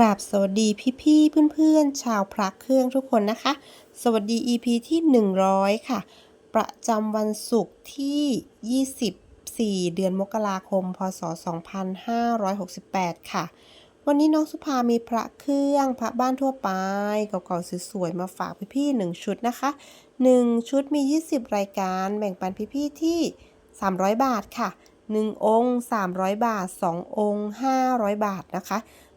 ราบสวัสดีพี่ๆเพื่อนๆ ชาวพระเครื่องทุกคนนะคะ สวัสดี EP ที่ 100 ค่ะ ประจำวันศุกร์ที่ 24 เดือนมกราคม พศ 2568 ค่ะ วันนี้น้องสุภามีพระเครื่องพระบ้านทั่วไปเก่าๆสวยๆมาฝากพี่ๆ1ชุดนะคะ 1 ชุดมี 20 รายการแบ่งปันพี่ๆที่ 300 บาทค่ะ 1 องค์ 300 บาท 2 องค์ 500 บาทนะคะ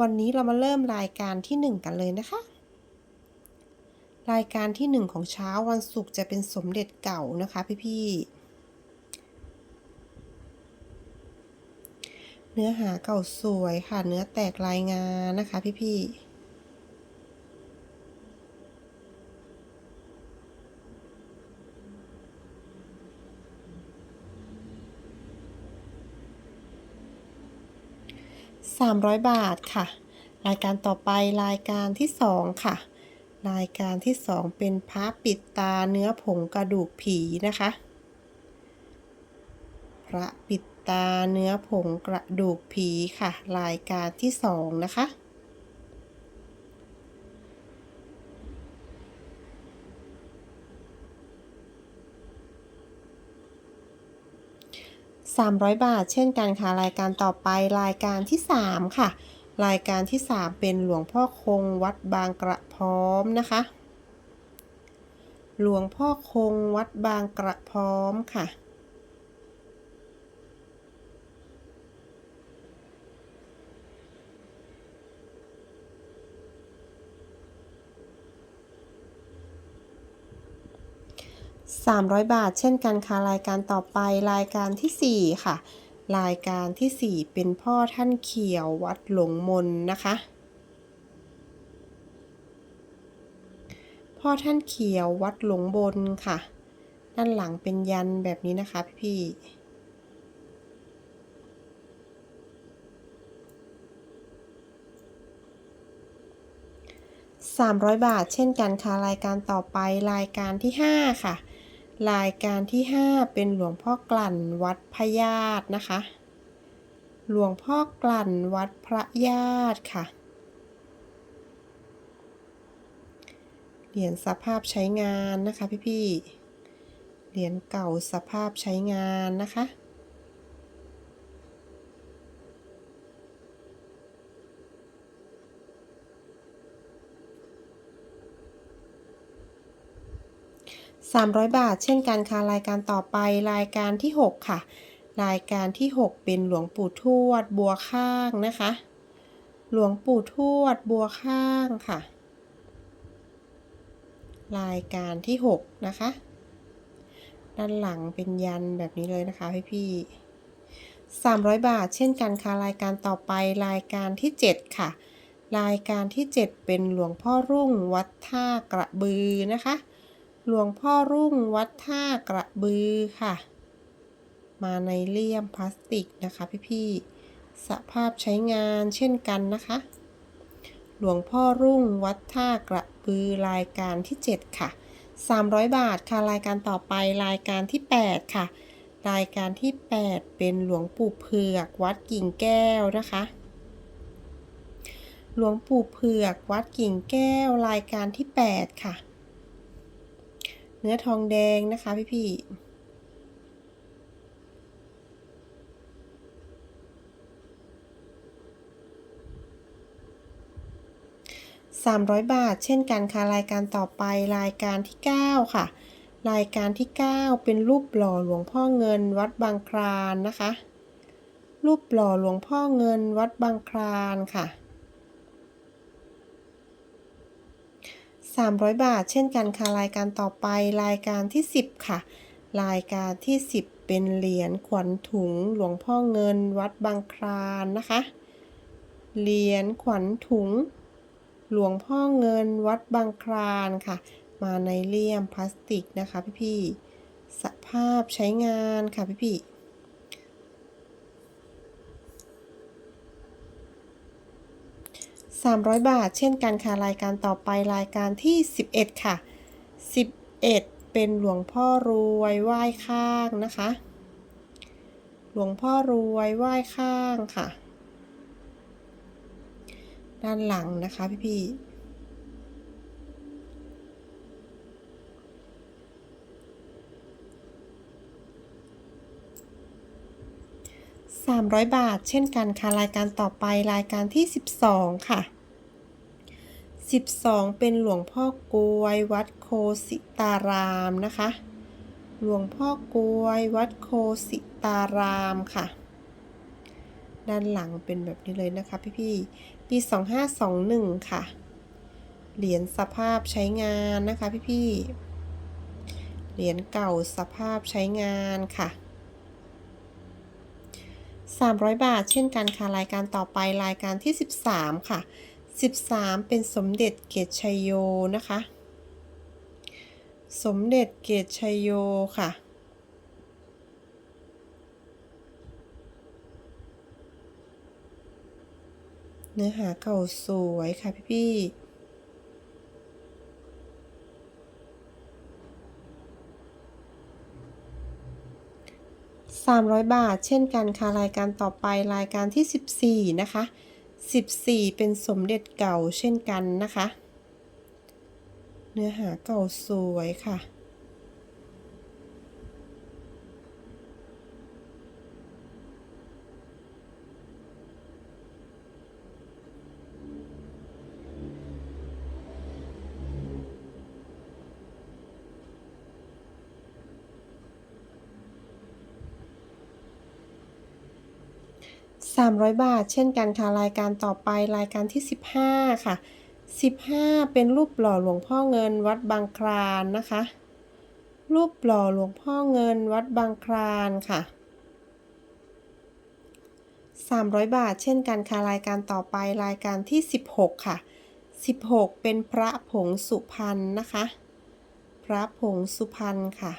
วันนี้เรามาเริ่มรายการที่ 1 กันเลยนะคะ รายการที่ 1 ของเช้าวันศุกร์จะเป็นสมเด็จเก่านะคะพี่ๆเนื้อหาเก่าสวยค่ะ เนื้อแตกลายงานนะคะพี่ๆ 300 บาทค่ะ รายการต่อไปรายการที่ 2 ค่ะ รายการที่ 2 เป็นพระปิดตาเนื้อผงกระดูกผีนะคะ พระปิดตาเนื้อผงกระดูกผีค่ะ รายการที่ 2 นะคะ 300 บาท เช่นกันค่ะ รายการต่อไปรายการที่ 3 ค่ะ รายการที่ 3 เป็นหลวงพ่อคงวัดบางกระพร้อมนะคะ หลวงพ่อคงวัดบางกระพร้อมค่ะ 300 บาท เช่นกันค่ะรายการต่อไปรายการที่ 4 ค่ะ รายการที่ 4 เป็นพ่อท่านเขียววัดหลงมนนะคะ พ่อท่านเขียววัดหลงบนค่ะ ด้านหลังเป็นยันแบบนี้นะคะพี่ๆ300 บาท เช่นกันค่ะรายการต่อไปรายการที่ 5 ค่ะ รายการที่ 5 เป็นหลวงพ่อกลั่นวัดพระญาตินะคะ หลวงพ่อกลั่นวัดพระญาติค่ะ เหรียญสภาพใช้งานนะคะพี่ๆ เหรียญเก่าสภาพใช้งานนะคะ 300 บาท เช่นกันค่ะรายการต่อไปรายการที่ 6 ค่ะ รายการที่ 6 เป็นหลวงปู่ทวด บัวข้างนะคะ หลวงปู่ทวด บัวข้างค่ะ รายการที่ 6 นะคะ ด้านหลังเป็นยันแบบนี้เลยนะคะพี่พี่300 บาท เช่นกันค่ะรายการต่อไปรายการที่ 7 ค่ะ รายการที่ 7 เป็นหลวงพ่อรุ่งวัดท่ากระบือนะคะ หลวงพ่อรุ่งวัดท่ากระบือค่ะ มาในเลี่ยมพลาสติกนะคะพี่ๆสภาพใช้งานเช่นกันนะคะ หลวงพ่อรุ่งวัดท่ากระบือรายการที่ 7 ค่ะ 300 บาทค่ะรายการต่อไปรายการที่ 8 ค่ะ รายการที่ 8 เป็นหลวงปู่เผือกวัดกิ่งแก้วนะคะหลวงปู่เผือกวัดกิ่งแก้วรายการที่ 8 ค่ะ เนื้อทองแดงนะคะพี่พี่สามร้อยบาท เช่นกันค่ะรายการต่อไปรายการที่เก้าค่ะ รายการที่ 9 เป็นรูปหล่อหลวงพ่อเงินวัดบางคลานนะคะ รูปหล่อหลวงพ่อเงินวัดบางคลานค่ะ 300 บาท เช่นกันค่ะรายการต่อไปรายการที่ 10 ค่ะ รายการที่ 10 เป็นเหรียญขวัญถุงหลวงพ่อเงินวัดบางคลานนะคะ เหรียญขวัญถุง หลวงพ่อเงินวัดบางคลานค่ะ มาในเลี่ยมพลาสติกนะคะพี่ๆสภาพใช้งานค่ะพี่ๆ 300 บาท เช่นกันค่ะรายการต่อไปรายการที่ 11 ค่ะ 11 เป็นหลวงพ่อรวยไหว้ข้างนะคะ หลวงพ่อรวยไหว้ข้างค่ะ ด้านหลังนะคะพี่พี่300 บาท เช่นกันค่ะ รายการต่อไปรายการที่ 12 ค่ะ 12 เป็นหลวงพ่อกวยวัดโคสิตารามนะคะ หลวงพ่อกวยวัดโคสิตารามค่ะ ด้านหลังเป็นแบบนี้เลยนะคะพี่ๆปี 2521 ค่ะ เหรียญสภาพใช้งานนะคะพี่ๆเหรียญเก่าสภาพใช้งานค่ะ 300 บาทเช่นกันค่ะรายการต่อไปรายการที่ 13 ค่ะ 13 เป็นสมเด็จเกตชัยโยนะคะ สมเด็จเกตชัยโยค่ะ เนื้อหาเก่าสวยค่ะพี่ๆ300 บาท เช่นกันค่ะรายการต่อไปรายการที่ 14 นะคะ 14 เป็นสมเด็จเก่าเช่นกันนะคะ เนื้อหาเก่าสวยค่ะ 300 บาท เช่นกันค่ะรายการต่อไปรายการที่ 15 ค่ะ 15 เป็นรูปหล่อหลวงพ่อเงินวัดบางคลานนะคะ รูปหล่อหลวงพ่อเงินวัดบางคลานค่ะ 300 บาท เช่นกันค่ะรายการต่อไปรายการที่ 16 ค่ะ 16 เป็นพระผงสุพรรณนะคะ พระผงสุพรรณค่ะ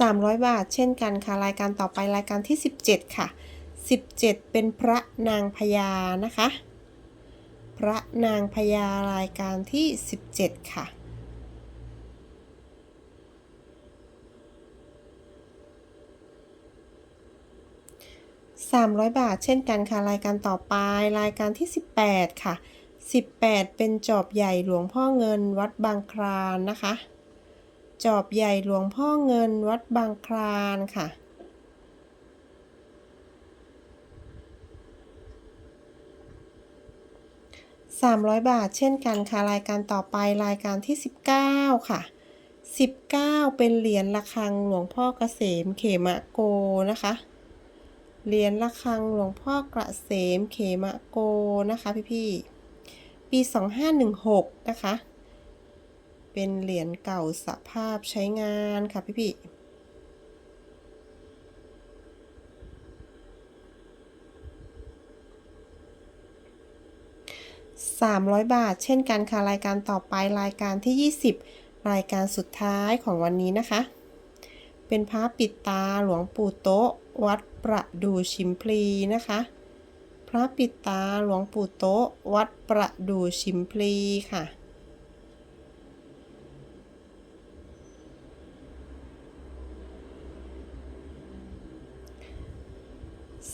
300 บาท เช่นกันค่ะ รายการต่อไปรายการที่ 17 ค่ะ 17 เป็นพระนางพญานะคะ พระนางพญารายการที่ 17 ค่ะ300 บาท เช่นกันค่ะ รายการต่อไปรายการที่ 18 ค่ะ 18 เป็นจอบใหญ่หลวงพ่อเงินวัดบางคลานนะคะ จอบใหญ่หลวงพ่อเงินวัดบางคลานค่ะ 300 บาทเช่นกันค่ะ รายการต่อไปรายการที่ 19 ค่ะ 19 เป็นเหรียญระฆังหลวงพ่อเกษมเขมะโกนะคะ เหรียญระฆังหลวงพ่อเกษมเขมะโกนะคะพี่ๆปี 2516 นะคะ เป็นเหรียญเก่าสภาพใช้งานค่ะพี่ๆ300บาท เช่นกันค่ะรายการต่อไปรายการที่ 20 รายการสุดท้ายของวันนี้นะคะ เป็นพระปิดตาหลวงปู่โต๊ะ วัดประดูชิมพลีนะคะ พระปิดตาหลวงปู่โต๊ะ วัดประดูชิมพลีค่ะ